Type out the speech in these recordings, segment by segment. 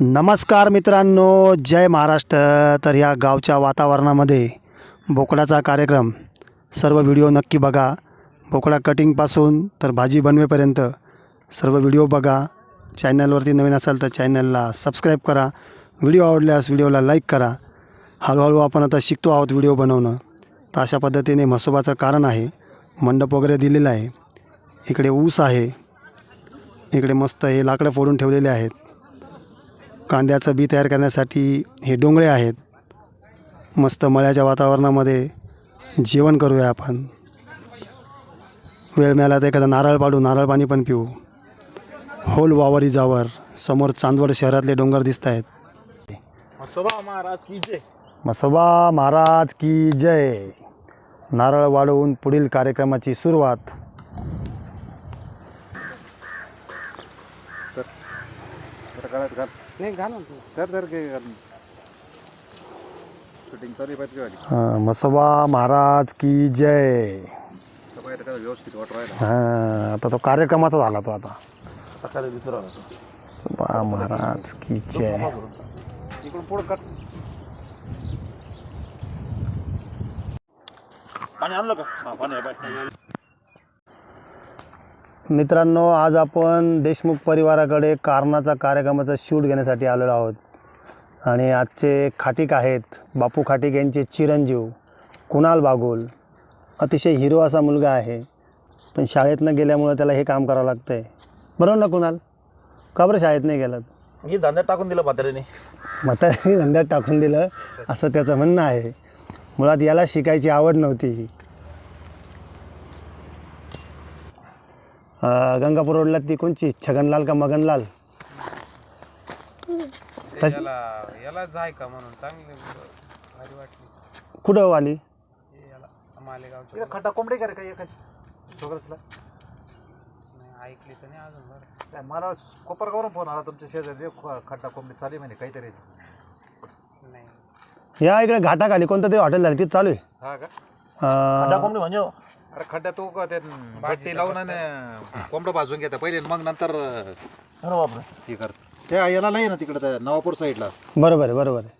नमस्कार मित्रांनो जय महाराष्ट्र. तर या गावच्या वातावरणामध्ये बोकडाचा कार्यक्रम. सर्व व्हिडिओ नक्की बघा. बोकडा कटिंगपासून तर भाजी बनवेपर्यंत सर्व व्हिडिओ बघा. चॅनलवरती नवीन असाल तर चॅनलला सबस्क्राईब करा. व्हिडिओ आवडल्यास व्हिडिओला लाईक करा. हळूहळू आपण आता शिकतो आहोत व्हिडिओ बनवणं. तर अशा पद्धतीने म्हसोबाचं कारण आहे. मंडप वगैरे दिलेलं आहे. इकडे ऊस आहे. इकडे मस्त हे लाकडं फोडून ठेवलेले आहेत. कांद्याचं बी तयार करण्यासाठी हे डोंगळे आहेत. मस्त मळ्याच्या वातावरणामध्ये जेवण करूया आपण. वेळ मिळाला तर एखादा नारळ पाडू नारळ पाणी पण पिऊ. होल वावरी जावर समोर चांदवड शहरातले डोंगर दिसत आहेत सभा महाराज की जय. मसोबा महाराज की जय. नारळ वाढवून पुढील कार्यक्रमाची सुरुवात. आता घाल नाही तर तर घे घाल. शूटिंग चालू आहे पाहिजे वाली हां मसोबा महाराज की जय. तर पाहिजे का व्यवस्थित वाट राहिला. हां आता तो कार्यक्रमाचा झाला तो आता. आता काय दुसरा बा महाराज की जय. इकडून पुढं पाणी आणलं का? हा पाणी आहे पाणी मित्रांनो आज आपण देशमुख परिवाराकडे कारणाचा कार्यक्रमाचा शूट घेण्यासाठी आलेलो आहोत. आणि आजचे खाटीक आहेत बापू खाटीक यांचे चिरंजीव कुणाल बागुल. अतिशय हिरो असा मुलगा आहे पण शाळेत न गेल्यामुळं त्याला हे काम करावं लागतं आहे बरोबर ना कुणाल? का बरं शाळेत नाही गेलात? ही धांद्यात टाकून दिलं म्हातारीने. म्हाताऱ्याने धंद्यात टाकून दिलं असं त्याचं म्हणणं आहे. मुळात याला शिकायची आवड नव्हती. अं, गंगापूर रोडला ती कोणची छगनलाल का मगनलाल तशी याला याला जाय का म्हणून चांगली भारी वाटली कुठं आली हे याला मालेगावच्या खड्डा कोंबडी का रे काही एखादी नाही ऐकली तर नाही अजून बरं काय मला कोपरगावरून फोन आला तुमच्या शेजारी ख- खड्डा कोंबडी चालू आहे म्हणे काहीतरी नाही या इकडे घाटाखाली कोणतं तरी हॉटेल झाली तिथं चालू आहे हा का अं, कोंबडी म्हणजे अरे खड्डा तो का ते भाटी लावून आणि कोंबडं भाजून घेता. पहिले मग नंतर अरे बापरे. हे कर. त्या याला नाही ना तिकडे त्या नवापूर साईडला? बरोबर आहे बरोबर आहे.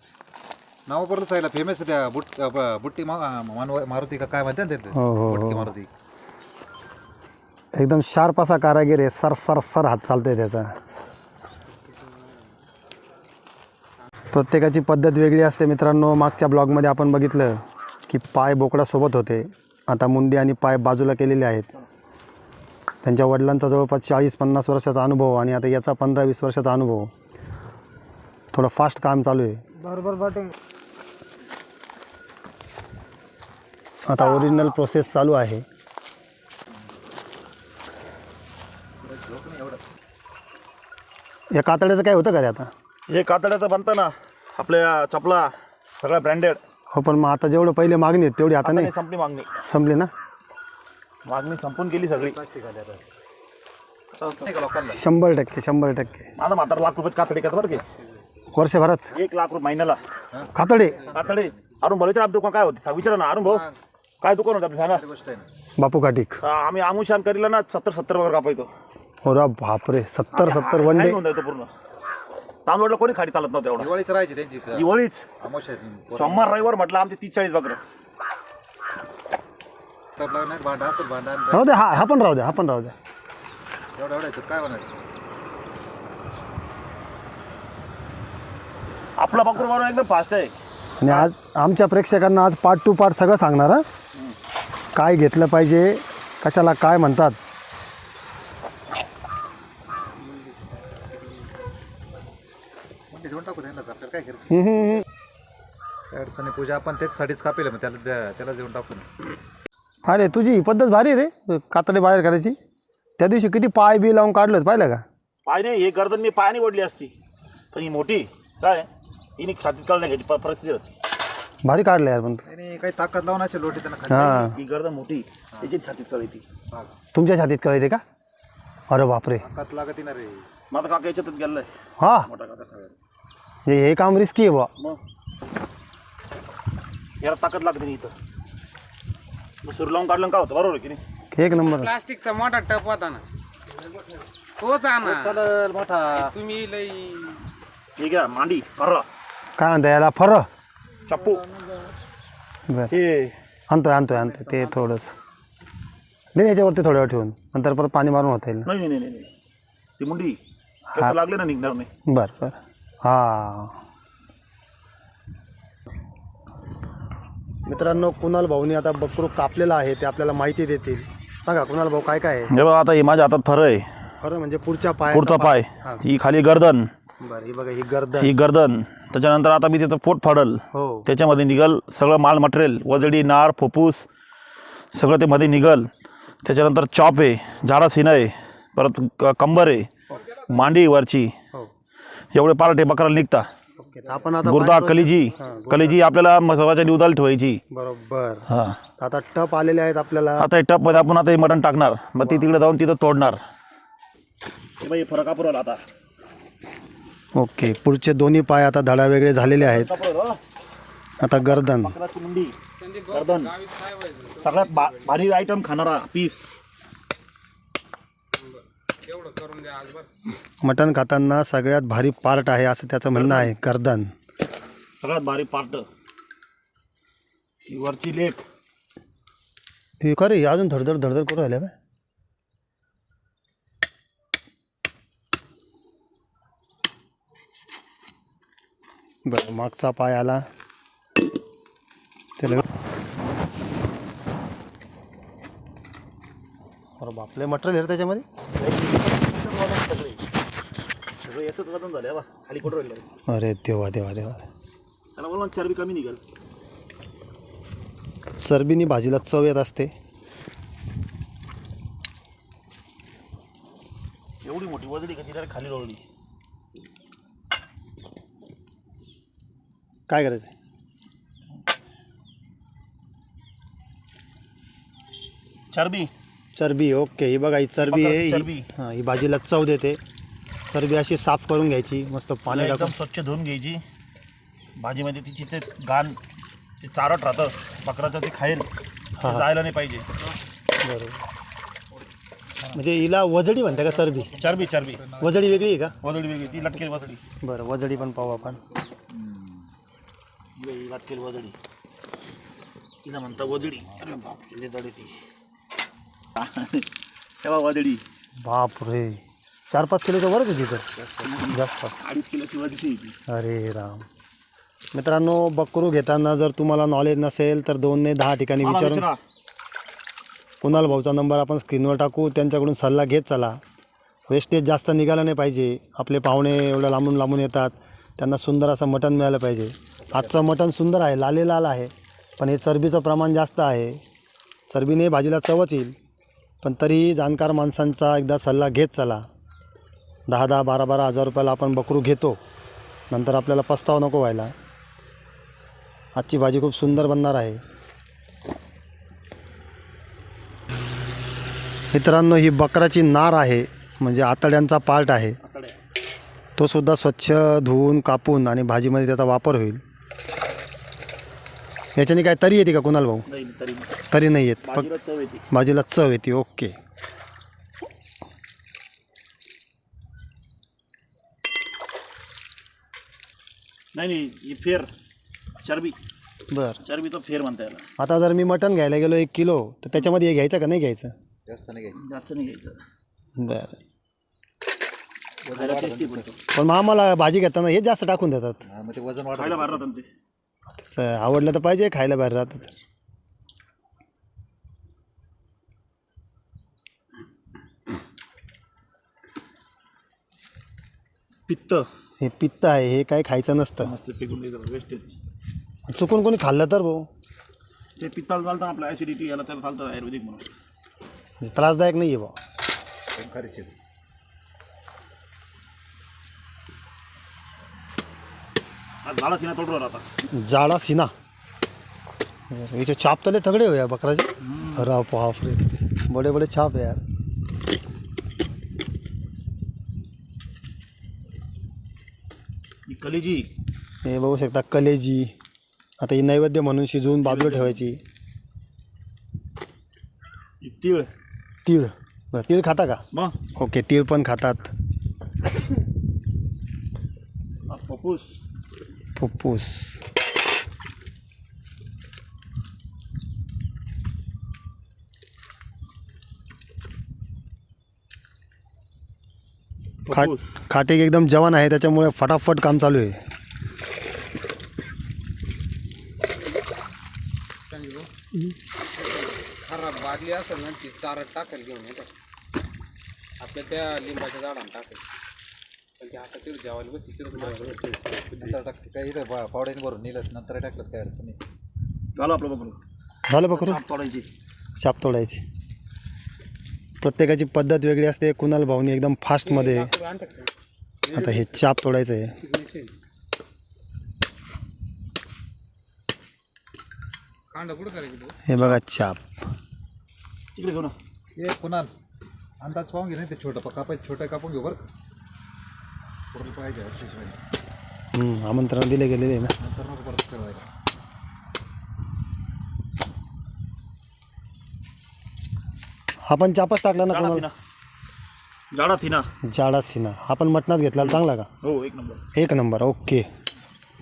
नवापूर साईडला फेमस आहे त्या बुट अ, बुट्टी मा- मानव मारुती का काय म्हणते ना ते? हो, हो, बुटकी हो. मारुती. एकदम शार्प असा कारागीर आहे. सर सर सर हात चालतोय त्याचा. प्रत्येकाची पद्धत वेगळी असते मित्रांनो. मागच्या ब्लॉगमध्ये आपण बघितलं की पाय बोकडासोबत होते. आता मुंडी आणि पाय बाजूला केलेले आहेत. त्यांच्या वडिलांचा जवळपास चाळीस पन्नास वर्षाचा अनुभव आणि आता याचा पंधरा वीस वर्षाचा अनुभव. थोडं फास्ट काम चालू आहे. बरोबर आता ओरिजिनल प्रोसेस चालू आहे. या कातड्याचं काय होतं का रे आता? हे कातड्याचं बनतं ना आपल्या चपला सगळं ब्रँडेड हो पण मग आता जेवढं पहिले मागणी आहे तेवढी आता नाही. संपली मागणी. संपली ना? मागणी संपून गेली सगळी. शंभर टक्के शंभर टक्के. माझा म्हातारा लाख रुपये कातडी का बरं की. वर्षभरात एक लाख रुपये महिन्याला. कातडे? कातडी. अरुण भाऊ विचारा आपलं दुकान काय होते? सांग विचारा ना अरुण भाऊ. काय दुकान होतं आपलं सांगा. बापू काटिक. हा, आम्ही आमुशान करीला ना सत्तर सत्तर वगैरे कापायचो. हो रा बापरे सत्तर सत्तर वन डे होऊन जायचं पूर्ण. तांदूळला कोणी खाली चालत नव्हतं एवढं. दिवाळीच राहायची त्यांची. दिवाळीच. सोमवार रविवार म्हटलं आमचे तीस चाळीस बकरं. टपला नाही भांडा असेल भांडा आणि राहू द्या हा हा पण राहू द्या हा पण राहू द्या एवढं एवढं याच्यात काय आपला बकरू बनवून एकदम फास्ट आहे. आणि आज आमच्या प्रेक्षकांना आज पार्ट टू पार्ट सगळं सांगणार हं? काय घेतलं पाहिजे कशाला काय म्हणतात म्हणजे देऊन टाकू त्यांना आपल्याला काय करायचं हम्म, हम्म, हम्म. काय अडचणी पूजा आपण त्याच्यासाठीच कापेल मग त्याला द्या- त्याला देऊन टाकू ना. अरे तुझी ही पद्धत भारी आहे रे कातडे बाहेर करायची. त्या दिवशी किती पाय बी लावून काढलं होतं, पाहिलं का? पाय नाही हे गर्दन मी पायाने ओढली असती. पण ही मोठी काय? हिने छातीत काढल्या घ्यायची प- परिस्थिती होती. भारी काढलं यार पण तू. काही ताकद लावून असेल लोटी त्यांना खाली. हां. ही गर्दन मोठी त्याची छातीत कळायची तुमच्या छातीत करायचे का? अरे बापरे. ताकद लागत ना रे. माझा काका याच्यातच गेलाय हा. मोठा काका सगळ्यात. हे हे काम रिस्की आहे बुवा. मग याला ताकद लागते नाही इथं. मग सुरू लावून काढलं का होतं? बरोबर आहे की नाही? एक नंबर. प्लास्टिकचा मोठा टप होता ना. तोच आणा. मोठा. तुम्ही लई हे घ्या मांडी फर्रा काय म्हणता याला फर? चप्पू. बरं. हे. आणतोय आणतोय आणतोय. ते थोडंसं. नाही याच्यावरती थोड्या वेळ ठेवून. नंतर परत पाणी मारून होता येईल नाही नाही नाही नाही. ती मुंडी. कसं लागले ना निघणार नाही. बरं बरं. हां. मित्रांनो कुणाल भाऊनी आता बकरू कापलेला आहे ते आपल्याला माहिती देतील. सांगा कुणाल भाऊ काय काय आहे? हे बघा आता हे माझ्या हातात फर आहे. खरं म्हणजे पुढच्या पाय पुढचा पाय. हां. खाली गर्दन. बरं ही बघा ही गर्दन. ही गर्दन. त्याच्यानंतर आता मी त्याचं पोट फाडल. हो. त्याच्यामध्ये निघल सगळं माल मटेरियल वजडी नार फुफ्फुस सगळं ते मध्ये निघल. त्याच्यानंतर चॉप आहे झाडा सीन आहे परत क- कंबर आहे मांडी वरची. एवढे पार्ट आहे बकराला निघता. ओके तर आपण आता गुर्दा बाय- कलिजी हां, गुर्दा. कलिजी आपल्याला मसावाच्या निवदाला ठेवायची. बरोबर. हां. आता टप आलेले आहेत आपल्याला. आता या टपमध्ये आपण आता हे मटण टाकणार. मग ती तिकडे जाऊन तिथं तोडणार. फरक आता. ओके पुढचे दोन्ही पाय आता धडा वेगळे झालेले आहेत. आता गर्दन. मुंडी. गर्दन. सगळ्यात भारी आयटम खाणारा पीस एवढं करून द्या आज बरं मटण खाताना सगळ्यात भारी पार्ट आहे असं त्याचं म्हणणं आहे गर्दन. सगळ्यात भारी पार्ट. वरची लेख. हे का रे अजून धडधड धडधड करू राहिले बा बरं मागचा पाय आला. त्याला अरे बापले मटेरियल आहे रे सगळं याचंच वजन झालं बा खाली कुठं राहिलं अरे देवा देवा देवा. त्याला चरबी कमी निघेल चरबीनी भाजीला चव येत असते. एवढी मोठी वजडी का तिला खाली रोळली काय करायचं चरबी. चरबी ओके. ही बघा ही चरबी आहे ही- चरबी. हां ही भाजीला चव देते. चरबी अशी साफ करून घ्यायची मस्त पाणी पाणी एकदम टाकून. स्वच्छ धुवून घ्यायची. भाजीमध्ये तिची ते घाण ते चारट राहतं. बकराचं ते खाईल ते जायला नाही पाहिजे. बरोबर. म्हणजे हिला वजडी म्हणते का चरबी? चरबी चरबी. वजडी वेगळी आहे का? वजडी वेगळी ती लटकेल वजडी. बरं वजडी पण पाहू आपण. ही लटकेल वजडी. तिला म्हणता वजडी. अरे बाप ती. तेव्हा वजडी बाप रे चार पाच किलोचं बरं आहे तिथं जास्त. अडीच किलोची ती अरे राम. मित्रांनो बकरू घेताना जर तुम्हाला नॉलेज नसेल तर दोन ने दहा ठिकाणी विचारून विचारा. कुणाल भाऊचा नंबर आपण स्क्रीनवर टाकू. त्यांच्याकडून सल्ला घेत चला. वेस्टेज जास्त निघालं नाही पाहिजे. आपले पाहुणे एवढं लांबून लांबून येतात. त्यांना सुंदर असं मटण मिळालं पाहिजे. आजचं मटण सुंदर आहे. लाले लाल आहे. पण हे चरबीचं प्रमाण जास्त आहे. चरबीने भाजीला चवच येईल. पण तरीही जाणकार माणसांचा एकदा सल्ला घेत चला. दहा दहा बारा बारा हजार रुपयाला आपण बकरू घेतो. नंतर आपल्याला पस्तावा नको व्हायला. आजची भाजी खूप सुंदर बनणार आहे. मित्रांनो ही बकराची नार आहे. म्हणजे आतड्यांचा पार्ट आहे. तो सुद्धा स्वच्छ धुवून कापून आणि भाजीमध्ये त्याचा वापर होईल. याच्याने काय तरी येते का कुणाल भाऊ? नाही तरी तरी नाही येत. फक्त भाजीला चव येते. भाजीला चव येते ओके. नाही नाही ही फेर चरबी. बरं. चरबीचं फेर म्हणता याला. आता जर मी मटण घ्यायला गेलो एक किलो तर त्याच्यामध्ये हे घ्यायचं का नाही घ्यायचं? जास्त नाही घ्यायची. जास्त नाही घ्यायचं. बरं. खायला tasty पडतं. पण मग आम्हाला भाजी घेताना हे जास्त टाकून देतात. ते खायला राहतं ना ते. त्याचं आवडलं तर पाहिजे खायला बाहेर राहतं तर. पित्त. हे पित्त आहे हे काय खायचं नसतं. मस्त फेकून द्यायचं वेस्टेज चुकून कोणी खाल्लं तर भाऊ? ते पित्ताला चालतं आपलं ॲसिडिटी याला त्याला चालतं आयुर्वेदिक म्हणून. त्रासदायक नाही आहे भाऊ. खरीच तिने तोडवर आता. जाडा सिना याचे छाप तले तगडे हो या बकराचे. अरे बाप रे बडे बडे छाप आहे यार. ही कलेजी. हे बघू शकता कलेजी. आता ही नैवेद्य म्हणून शिजवून बाजूला ठेवायची. ही तीळ. तीळ. बरं तीळ खाता का? मग. ओके तीळ पण खातात. फुफ्फुस खाट खाटीक एकदम जवान आहे त्याच्यामुळे फटाफट काम चालू आहे. बादली असेल ना ती चारट टाकेल घेऊन येतो. आपल्या त्या लिंबाच्या पण ते आता तिकडे जेवायला बसली तिकडे नंतर टाक काय इथं पा- पावड्याने भरून नेलं नंतर टाकलं काय अडचण नाही. झालं आपलं बघून झालं बकरू? छाप तोडायची. चाप तोडायची. प्रत्येकाची पद्धत वेगळी असते कुणाल भाऊनी एकदम फास्टमध्ये आता हे चाप तोडायचं आहे कांदा कुठं करायची तू? हे बघा चाप. तिकडे घेऊ ना. हे कुणाल? अंदाज पाहून घे नाही ते छोटं कापायचं छोटं कापून घेऊ बरं का. पाहिजे. हम्म, आमंत्रण दिले गेलेले आहे ना. नंतर नको परत ठेवायला हा पण चापच टाकला ना जाडा कुणाल थिना जाडा थिना जाडा सिना हा पण मटणात घेतला चांगला का? हो एक नंबर. एक नंबर ओके.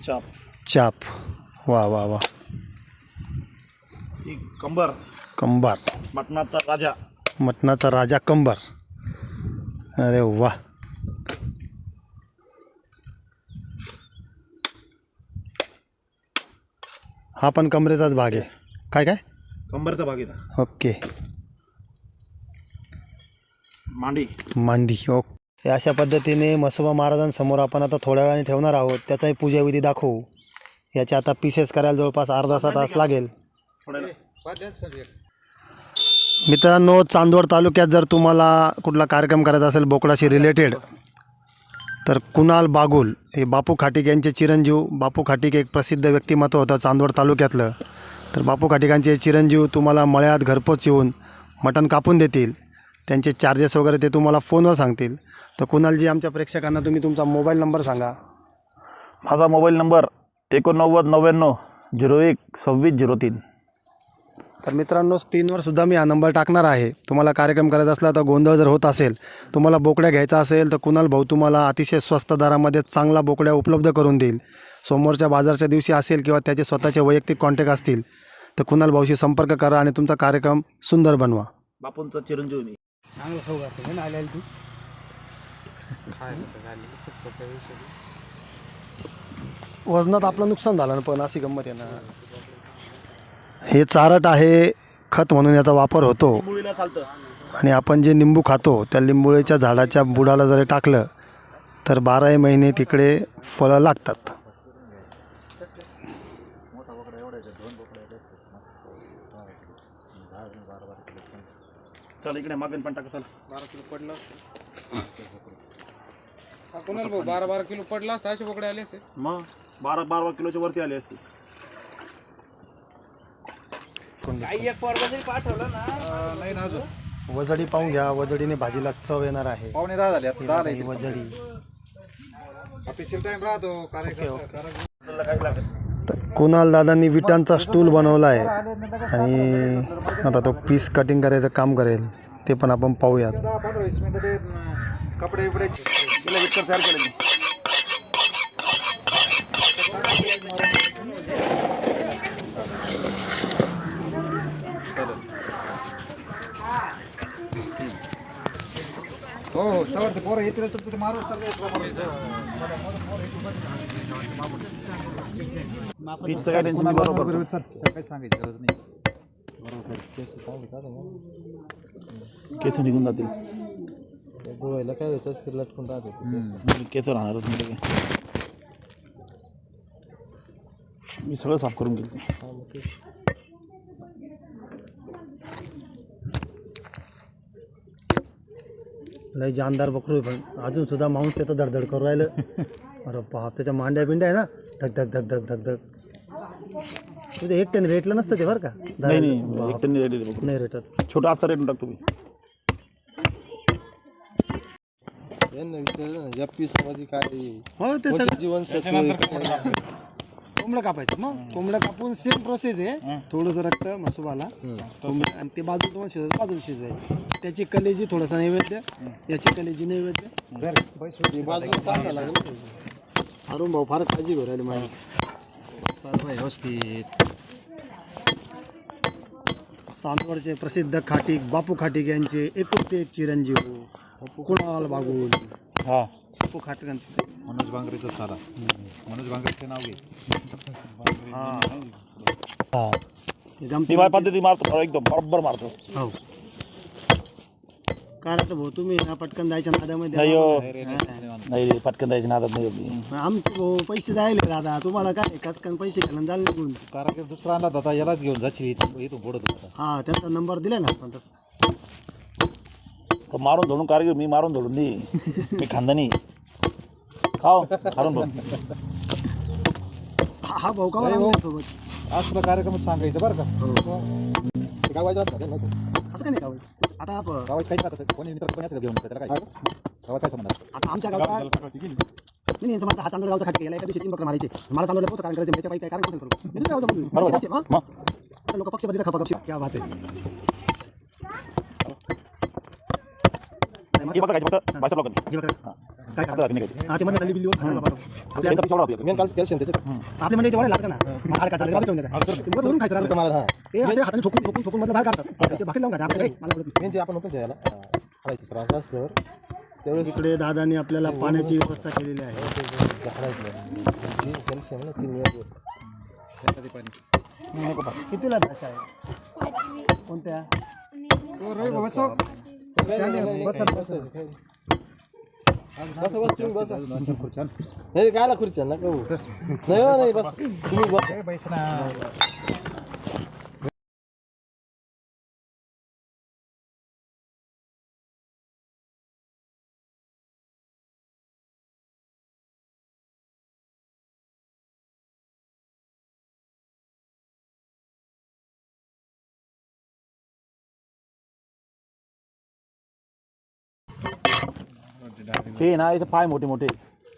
छाप चाप. वा वा वा. ही कंबर. कंबार. मटणाचा राजा. मटणाचा राजा कंबर. अरे वा. हा पण कमरेचाच भाग आहे. काय काय? कंबरचा भाग येतात ओके. मांडी. मांडी ओके. अशा पद्धतीने मसोबा महाराजांसमोर आपण आता थोड्या वेळाने ठेवणार आहोत. त्याचाही पूजाविधी दाखवू. याचे आता पीसेस करायला जवळपास अर्धा तास लागेल. थोड्या. मित्रांनो चांदवड तालुक्यात जर तुम्हाला कुठला कार्यक्रम करायचा असेल बोकडाशी रिलेटेड तर कुणाल बागुल हे बापू खाटिक यांचे चिरंजीव. बापू खाटिक एक प्रसिद्ध व्यक्तिमत्व होतं चांदवड तालुक्यातलं. तर बापू खाटिकांचे चिरंजीव तुम्हाला मळ्यात घरपोच येऊन मटण कापून देतील. त्यांचे चार्जेस वगैरे ते तुम्हाला फोनवर सांगतील. तर कुणालजी आमच्या प्रेक्षकांना तुम्ही तुमचा मोबाईल नंबर सांगा. माझा मोबाईल नंबर एकोणनव्वद नव्याण्णव झिरो एक सव्वीस झिरो तीन. तर मित्रांनो स्क्रीनवर सुद्धा मी हा नंबर टाकणार आहे. तुम्हाला कार्यक्रम करायचा असला तर गोंधळ जर होत असेल तुम्हाला बोकड्या घ्यायचा असेल तर कुणाल भाऊ तुम्हाला अतिशय स्वस्त दरामध्ये चांगला बोकड्या उपलब्ध करून देईल. समोरच्या बाजारच्या दिवशी असेल किंवा त्याचे स्वतःचे वैयक्तिक कॉन्टॅक्ट असतील तर कुणाल भाऊशी संपर्क करा आणि तुमचा कार्यक्रम सुंदर बनवा. बापूंचा चिरंजीव. मी चांगलं खाऊ ना आलेलं तू? वजनात आपलं नुकसान झालं ना पण अशी गंमत आहे ना. हे चारट आहे खत म्हणून याचा वापर होतो. आणि आपण जे लिंबू खातो त्या लिंबोळीच्या झाडाच्या बुडाला जरी टाकलं तर बाराही महिने तिकडे फळं लागतात. चल इकडे मागून पण टाका चल. बारा किलो पडला हा कोणाला भाऊ बारा बारा किलो पडला असता असे बोकडे आले असते. मग? बारा बारा किलोच्या वरती आली असती. नाही ना अजून. वजडी पाहून घ्या वजडीने भाजीला चव येणार आहे. पावणे दहा झाले आता दहा नाही वजडी. ऑफिशियल टाइम राहतो कार्यक्रम कार्यक्रम तर कुणाल दादांनी विटांचा स्टूल बनवला आहे आणि आता तो पीस कटिंग करायचं काम करेल ते पण आपण पाहूयात. कपडे विचार तयार केलं हो हो सवर पोरं येतील तर ते मारू काय टेन्शन नाही बरोबर काय केस निघून जातील गोळ्याला काय होतं ते लटकून राहते केस राहणारच नाही मी सगळं साफ करून गेलो लय जानदार बकरू आहे पण अजून सुद्धा मांस त्याचं धडधड करू राहिलं. अरे बाप त्याच्या मांड्या बिंड्या आहे ना? धक धक धक धक धक धक. तुझ्या एकट्याने रेटलं नसतं ते बरं का? नाही नाही बघ नाही रेटत छोटा असता रेट टाकतो मी या पीसमध्ये काय हो ते सगळं जीवनसत्व कोंबडं कापायचं. मग कोंबडं कापून सेम प्रोसेस आहे. थोडंसं रक्त मसुबाला. कोंबडं आणि ते बाजू तुम्हाला शिजवायचं बाजूला शिजवायचं. त्याची कलेजी थोडासा नैवेद्य. याची कलेजी नैवेद्य. अरुण भाऊ फार काळजी घेऊ राहिले माझी. सर्व व्यवस्थित. चांदवडचे प्रसिद्ध खाटीक बापू खाटीक यांचे एकुलते एक चिरंजीव. कुणाल बागुल. हा. बापू खाटकांचे मनोज बांगरेचं साला मनोज बांगरेचं नाव घे. हा. हे. ती माझ्या पद्धती मारतो एकदम बरोबर मारतो. हो. काय राहतं भाऊ तुम्ही ना पटकन जायच्या नादामध्ये नाही हो. रे, रे, रे, नाही रे पटकन द्यायची नादात नाही होती आमचे भाऊ पैसे जायले दादा. तुम्हाला काय कचकन पैसे घालून झाले निघून. कारागीर दुसरा आणला होता यालाच घेऊन जायची इथं इथं बुडत होता. हा त्यांचा नंबर दिला ना आपण तसं. तर मारून धोडून कारगिर मी मारून धोडून दे मी खानदानी खाओ मारून भाऊ हा हा भाऊ का अरे सोबत असलं कार्यक्रमात सांगायचं बरं का ते असं नाही का? आता आप- गावात काही राहत असेल कोणी मित्र कोणी असेल घेऊन येतं, त्याला काय गावात काय संबंध आता आमच्या यांचं माझा हा चांदोड गावचा खाट याला एका दिवशी तीन बकरं मारायचे मला चांदोड होतं कारण करायचं काही काय कारण कसं करू मी बरोबर मग लोक पक्ष बदलता खपा खपशी क्या बात आहे हे बघा काय फक्त हे बघा. नाही काही. हा ते मध्ये बिल्ली आपल्या इथं पिशा आपल्या मी काल कॅल्शियम त्याच्यात आपल्या म्हणजे तेवढे लागतं ना. मग हाड का चालेल? ठेवून देतात. ते वरून खायचं राहतं. मला हा ते असे हाताने ठोकून ठोकून ठोकून मधलं बाहेर काढतात. ते भाकरी लावून खातात. आपल्याला मला आवडत नाही. मेन जे आपण होतो त्याला हळायचं त्रास असल्यावर त्यावेळेस इकडे दादानी आपल्याला पाण्याची व्यवस्था केलेली आहे. कॅल्शियम ना तीन वेळा कितीला आहे? कोणत्या? बस बस तुम्ही बस. नाही कायला खुर्च्या? नका नाही हो, नाही बस. तुम्ही बस. हे ना याचे पाय मोठे मोठे.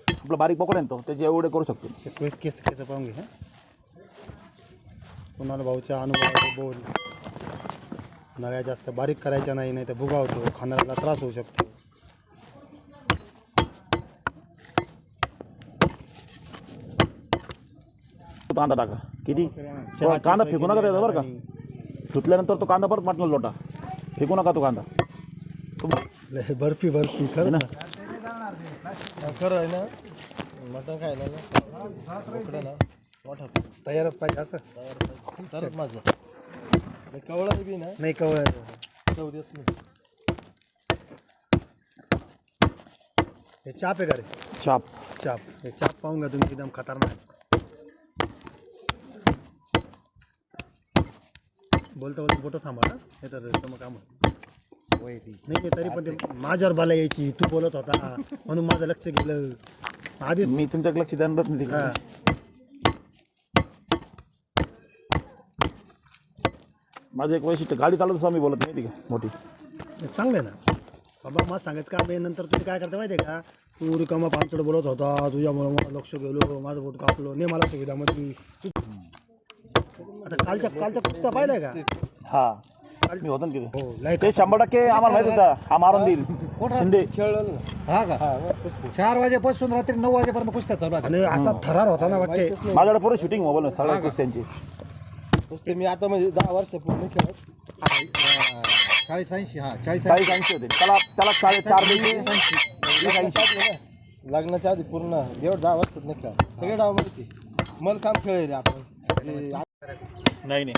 आपलं बारीक पकड तो त्याचे एवढे करू शकतो. केस केस केस पाहून घे कुणाला भाऊच्या अनुभवाचे बोल. नळ्या जास्त बारीक करायच्या नाही नाही तर भुगावतो खाणाऱ्याला त्रास होऊ शकतो. तो कांदा टाका. किती? कांदा फेकू नका त्याचा बरं का. धुतल्यानंतर तो कांदा परत माटला लोटा. फेकू नका तो कांदा. बर्फी बर्फी खरं ना? खरं आहे ना? मटण खायला ना? बोकडं ना? मोठा तयारच पाहिजे असं? तरच माझं. कवळा बी ना? नाही कवळ चव देत नाही. हे चाप आहे का रे? चाप. चाप. हे चाप पाहून घ्या तुम्ही एकदम खतरनाक बोलता बोलता बोटं थांबा ना नाही तर मग काम होईल. नाही नाही तरी पण ते माझ्यावर बाला यायची. तू बोलत होता. म्हणून माझं लक्ष गेलं. आधीच मी तुमच्याकडे लक्ष देणारच नाही हा. तिकडे. माझं एक वैशिष्ट्य गाडी चालवत असं मी बोलत नाही ती का मोठी चांगलं आहे ना. बाबा मला सांगायचं का बे नंतर तुम्ही काय करता माहिती आहे का? तू रिकामा पामचड बोलत होता. तुझ्यामुळे मला लक्ष गेलो. माझं बोट कापलो. ने मला सुविधामध्ये आता कालच्या कालच्या कुस्त्या पाहिलाय का? हा. मी होतो ना तिथे हो लय ते शंभर टक्के आम्हाला माहीत होता हा मारून देईल शिंदे खेळलं ना हा का चार वाजेपासून रात्री नऊ वाजेपर्यंत कुस्त्या चालू आहेत आणि असा थरार होता ना वाटते माझ्याकडे पुढे शूटिंग मोबाईल सगळ्या कुस्त्यांची कुस्ती मी आता म्हणजे दहा वर्ष पूर्ण खेळत चाळीस ऐंशी हा चाळीस चाळीस ऐंशी होते त्याला त्याला साडे चार ऐंशी लग्नाच्या आधी पूर्ण एवढं दहा वर्षात नाही खेळ सगळे डाव माहिती मला काम खेळले आपण ते नाही नाही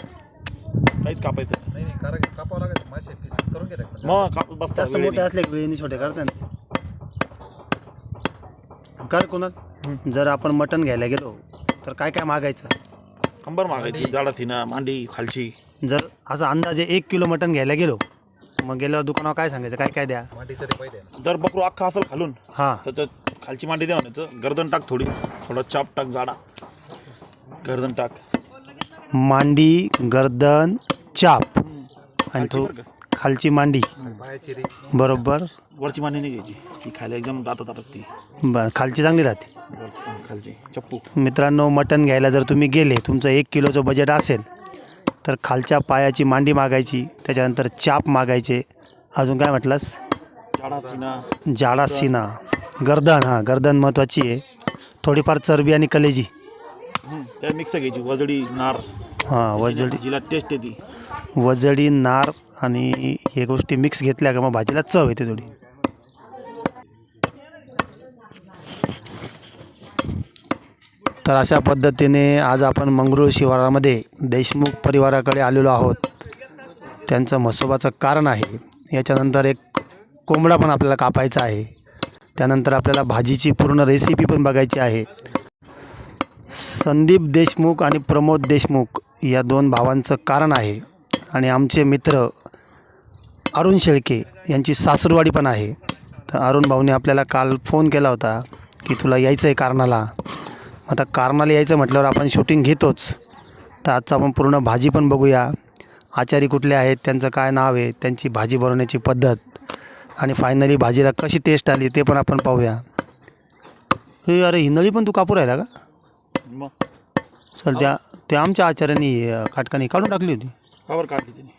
काहीच कापायचं नाही नाही कारागीर कापावं लागायचं. मासे पीस करून घेतात मग काप बसता जास्त मोठे असले की वेळेने छोटे करतात कर कोणाल? जर आपण मटण घ्यायला गेलो तर काय काय मागायचं? कंबर मागायची जाडा थिना मांडी खालची. जर असं अंदाजे एक किलो मटण घ्यायला गेलो मग गेल्यावर दुकानावर काय सांगायचं? काय काय द्या? मांडीचं ते पहिले. जर बकरू अख्खा असेल खालून हां. तर ते खालची मांडी द्या म्हणायचं गर्दन टाक थोडी थोडा चाप टाक जाडा. गर्दन टाक. मांडी गर्दन चाप. आणि तो खालची मांडी. बरोबर. वरची मांडी नाही घ्यायची. ती खायला एकदम दातात अटकती बरं खालची चांगली राहते. खालची. चप्पू. मित्रांनो मटण घ्यायला जर तुम्ही गेले तुमचं एक किलोचं बजेट असेल तर खालच्या पायाची मांडी मागायची त्याच्यानंतर चाप मागायचे. अजून काय म्हटलंस? जाडा सीना. गर्दन हां गर्दन महत्त्वाची आहे. थोडीफार चरबी आणि कलेजी. त्या मिक्स घ्यायची वजडी नार. हां वजडी. जिला टेस्ट येते वजडी नार आणि हे गोष्टी मिक्स घेतल्या का मग भाजीला चव येते थोडी. तर अशा पद्धतीने आज आपण मंगरूळ शिवारामध्ये देशमुख परिवाराकडे आलेलो आहोत. त्यांचं म्हसोबाचं कारण आहे. याच्यानंतर एक कोंबडा पण आपल्याला कापायचा आहे. त्यानंतर आपल्याला भाजीची पूर्ण रेसिपी पण बघायची आहे. संदीप देशमुख आणि प्रमोद देशमुख या दोन भावांचं कारण आहे. आणि आमचे मित्र अरुण शेळके यांची सासूरवाडी पण आहे. तर अरुण भाऊने आपल्याला काल फोन केला होता की तुला यायचं आहे कारणाला आता कारणाला यायचं म्हटल्यावर आपण शूटिंग घेतोच. तर आजचं आपण पूर्ण भाजी पण बघूया. आचारी कुठले आहेत त्यांचं काय नाव आहे त्यांची भाजी बनवण्याची पद्धत आणि फायनली भाजीला कशी टेस्ट आली ते पण आपण पाहूया. हे अरे हिंदळी पण तू कापू राहिला का? चल त्या त्या आमच्या आचार्यांनी काटकानी काढून टाकली होती. कावर काढली तिने.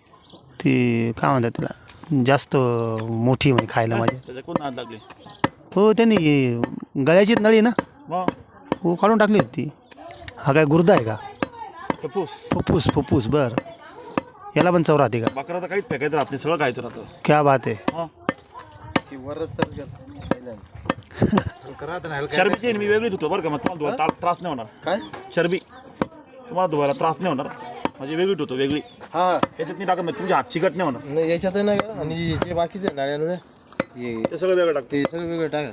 ती काय म्हणतात त्याला? जास्त मोठी म्हणजे खायला माझी. त्याच्या कोण नाद लागले हो त्यांनी अ, गळ्याचीच नळी ना? मग? हो काढून टाकली होती. ती हा काय गुर्दा आहे का? टपूस फुफ्फूस फुफ्फूस बर. याला पण चव राहते का? बकरा तर काहीच फेकायचं राहत नाही सगळं खायचं राहतं. क्या बात आहे. मग? ती वरच तर गेलं. राहत नाही हलकं. चरबीची आहे ना, मी वेगळीच होतो बरं का मग तुम्हाला त्रास नाही होणार. काय? चरबी. तुम्हाला धुवायला त्रास नाही होणार. म्हणजे वेगळीच होतो वेगळी. हा. याच्यात नाही टाकत नाही तुमची हात चिकट नाही होणार नाही याच्यात नाही का? आणि जे बाकीचे नाळ्यानुळे हे ते सगळं वेगळं टाकते. ते सगळं वेगळं टाका.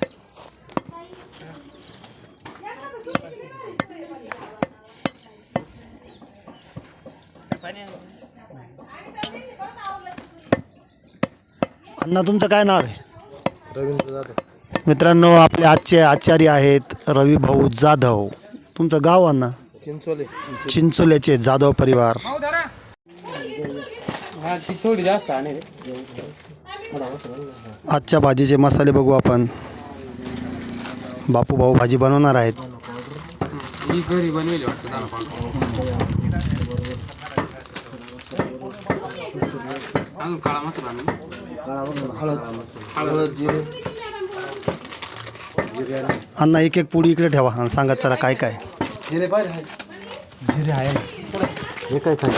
अण्णा तुमचं काय नाव आहे? रवींद्र जाधव. मित्रांनो आपले आजचे आचार्य आहेत रवी भाऊ जाधव. तुमचं गाव अण्णा? चिंचोले. चिंचोल्याचे जाधव परिवार. भाऊ धरा हा ती थोडी जास्त आणि रे. आजच्या भाजीचे मसाले बघू आपण. बापू भाऊ भाजी बनवणार आहेत. ही घरी बनवेली वाटतं दाना पावडर. अजून काळा मसाला नाही हळद हळद जिरे. अण्णा एक एक पुडी इकडे ठेवा आणि सांगा चला काय काय जिरे पाहिजे आहे. जिरे आहे हे काय काय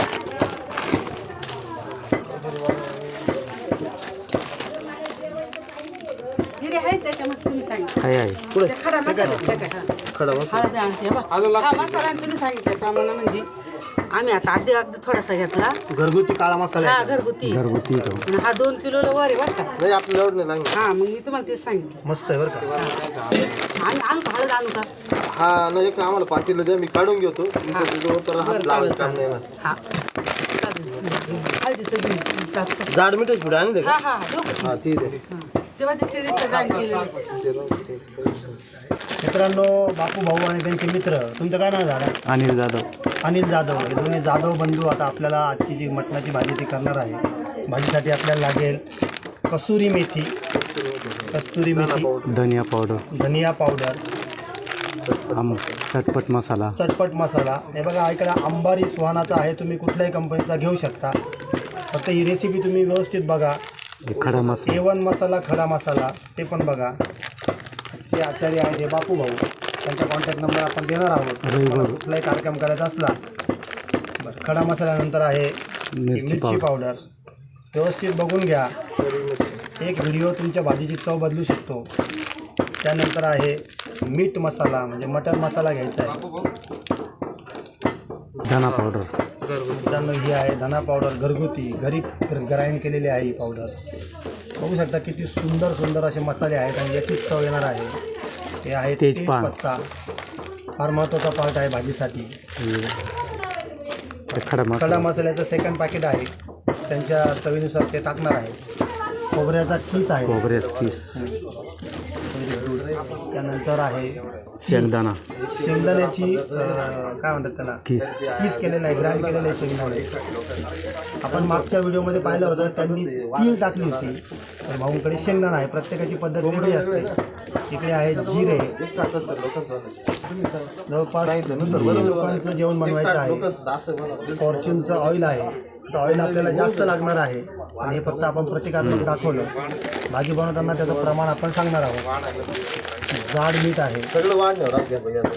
तुम्ही सांगितलं. आहे खडा मसाला हा. खडा मसाला. आणते हा मसाला तुम्ही सांगितल्याप्रमाणे म्हणजे आम्ही आता अगदी अगदी थोडासा घेतला. घरगुती काळा मसाला हा घरगुती. घरगुती तो. आणि हा दोन किलोला वर आहे बरं का. नाही आपल्याला एवढं नाही हा मग मी तुम्हाला तेच सांगितलं. मस्त आहे बरं का. आणि आणू का हळद आणू का? हा नाही एक आम्हाला पातीला द्या मी काढून घेतो. तुमच्या तिथं तर हात लावायचं काम नाही येणार. हा. चालेल. हळदीचं घेऊन. टाकतो. जाड मिठाची पुढे आणले का? हा हा देऊ का? हा ती दे. तेव्हा केलेलं. मित्रांनो बापू भाऊ आणि त्यांचे मित्र. तुमचं काय नाव झालं अनिल जाधव. अनिल जाधव. हे दोन्ही जाधव बंधू आता आपल्याला आजची जी मटणाची भाजी ती करणार आहे. भाजीसाठी आपल्याला लागेल कसुरी मेथी. कस्तुरी मेथी. धनिया पावडर. धनिया पावडर. आम चटपट मसाला. चटपट मसाला. हे बघा इकडे अंबारी सुहानाचा आहे तुम्ही कुठल्याही कंपनीचा घेऊ शकता. फक्त ही रेसिपी तुम्ही व्यवस्थित बघा. खडा मसाला. ए वन मसाला खडा मसाला ते पण बघा. जे आचार्य आहेत हे बापू भाऊ. त्यांचा कॉन्टॅक्ट नंबर आपण देणार आहोत. तुम्हाला कुठलाही कार्यक्रम करायचा असला बरं खडा मसाल्यानंतर आहे ही मिरची मिरची पावडर. व्यवस्थित बघून घ्या. एक व्हिडिओ तुमच्या भाजीची चव बदलू शकतो. त्यानंतर आहे मीठ मसाला म्हणजे मटन मसाला घ्यायचा आहे. धना पावडर. मित्रांनो ही आहे धना पावडर घरगुती घरी ग्राइंड केलेली आहे ही पावडर. बघू शकता किती सुंदर सुंदर असे मसाले आहेत आणि याचीच चव येणार आहे. हे आहे. तेजपत्ता फार महत्त्वाचा पार्ट आहे भाजीसाठी. खडा खडा मसाला. मसाल्याचं सेकंड पॅकेट आहे. त्यांच्या चवीनुसार ते टाकणार आहे. खोबऱ्याचा किस आहे. खोबरेस किस. त्यानंतर आहे शेंगदाणा. शेंगदाण्याची अं, काय म्हणतात त्याला? किस. किस केलेलं आहे ग्राइंड केलेलं आहे शेंगदाणे. आपण मागच्या व्हिडिओमध्ये पाहिलं होतं त्यांनी तीळ टाकली होती. तर भाऊंकडे शेंगदाणा आहे प्रत्येकाची पद्धत वेगळी असते. इकडे आहे जिरे. जवळपास लोकांचं जेवण बनवायचं आहे. फॉर्च्यूनचं ऑइल आहे. तर ऑइल आपल्याला जास्त लागणार आहे. आणि हे फक्त आपण प्रतिकात्मक दाखवलं. भाजी बनवताना त्याचं प्रमाण आपण सांगणार आहोत. जाड मीठ आहे.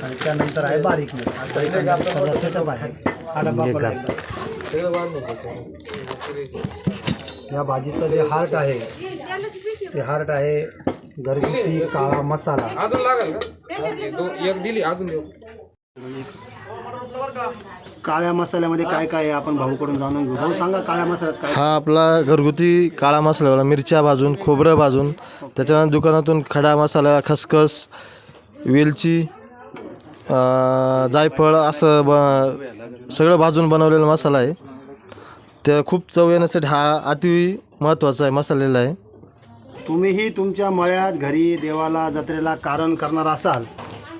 आणि त्यानंतर आहे बारीक मीठ. सगळं सेटअप आहे. हा वाढण्यावर या भाजीचं जे हार्ट आहे ते हार्ट आहे घरगुती काळा मसाला. एक दिली अजून देऊ. काळ्या मसाल्यामध्ये काय काय आहे? आपण भाऊकडून जाणून घेऊ. भाऊ सांगा काळ्या मसाल्यात काय? हा आपला घरगुती काळा मसाला मिरच्या भाजून खोबरं भाजून. त्याच्यानंतर दुकानातून खडा मसाला खसखस वेलची अं, जायफळ असं ब सगळं भाजून बनवलेला मसाला आहे. त्या खूप चव येण्यासाठी हा अति महत्त्वाचा आहे मसालेला आहे. तुम्हीही तुमच्या मळ्यात घरी देवाला जत्रेला कारण करणार असाल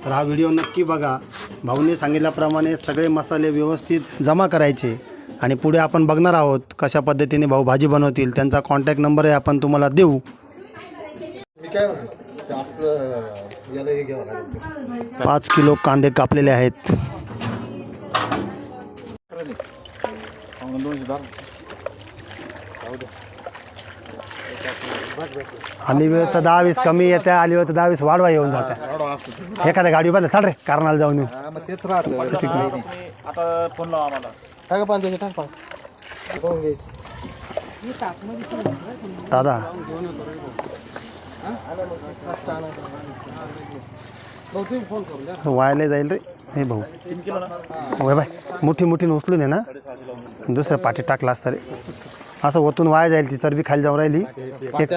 तर हा व्हिडिओ नक्की बघा. भाऊने सांगितल्याप्रमाणे सगळे मसाले व्यवस्थित जमा करायचे आणि पुढे आपण बघणार आहोत कशा पद्धतीने भाऊ भाजी बनवतील. त्यांचा कॉन्टॅक्ट नंबर आहे आपण तुम्हाला देऊ. पाच किलो कांदे कापलेले आहेत. आली वेळ तर दहा वीस कमी येते आली वेळ तर दहा वीस वाढवा येऊन जाते. एखाद्या गाडी बदल चाल रे कारणाला जाऊन येऊ. हा, मग तेच राहतं. आता फोन लावा आम्हाला. टाका पाच त्याचे टाक पाच पाहून घ्यायचं दादा. वायला जाईल रे. हे भाऊ. होय बाय. मोठी मोठी उचलून आहे ना. दुसऱ्या पाठी टाकला असता रे. असं ओतून वाया जाईल ती चरबी खाली जाऊन राहिली. एक